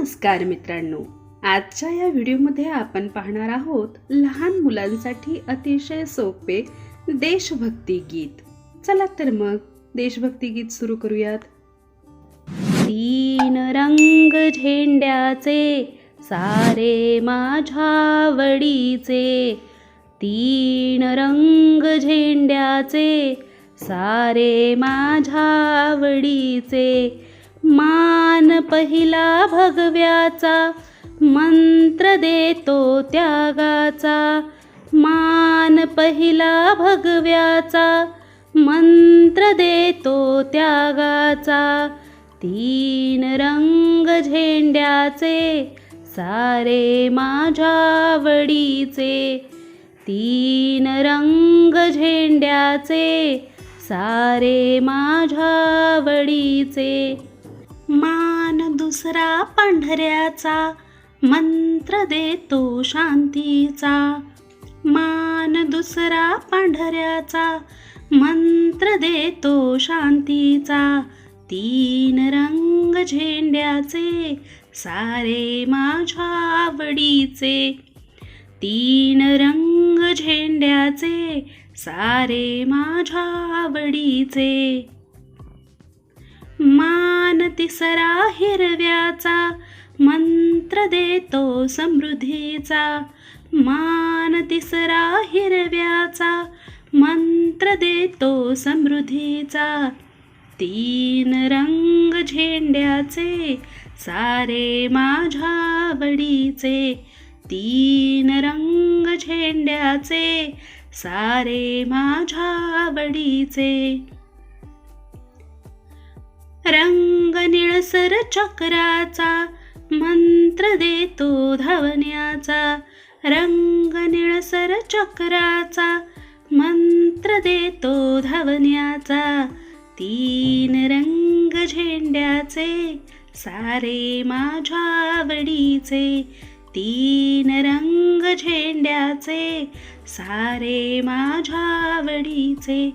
नमस्कार मित्रांनो. आजच्या या व्हिडिओमध्ये आपण पाहणार आहोत लहान मुलांसाठी अतिशय सोपे देशभक्ती गीत. चला तर मग देशभक्ती गीत सुरू करूयात. तीन रंग झेंड्याचे सारे माझ्या वडीचे तीन रंग झेंड्याचे सारे माझ्या वडीचे मान पहिला भगव्याचा मंत्र देतो त्यागाचा. मान पहिला भगव्याचा मंत्र देतो त्यागाचा. तीन रंग झेंड्याचे सारे माझ्या वडीचे तीन रंग झेंड्याचे सारे माझ्या वडीचे मान दुसरा पांढऱ्याचा मंत्र देतो शांतीचा. मान दुसरा पांढऱ्याचा मंत्र देतो शांतीचा. तीन रंग झेंड्याचे सारे माझ्या आवडीचे. तीन रंग झेंड्याचे सारे माझ्या आवडीचे. मान तिसरा हिरव्याचा मंत्र देतो समृद्धीचा. मान तिसरा हिरव्याचा मंत्र देतो समृद्धीचा. तीन रंग झेंड्याचे सारे माझ्या आवडीचे. तीन रंग झेंड्याचे सारे माझ्या आवडीचे. रंग निळसर चक्राचा मंत्र देतो धावण्याचा. रंग निळसर चक्राचा मंत्र देतो धावण्याचा. तीन रंग झेंड्याचे सारे माझ्या आवडीचे. तीन रंग झेंड्याचे सारे माझ्या आवडीचे.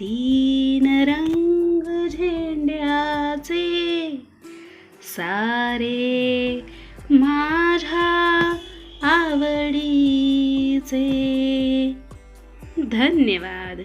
तीन रंग सारे माझ्या आवडीचे. धन्यवाद.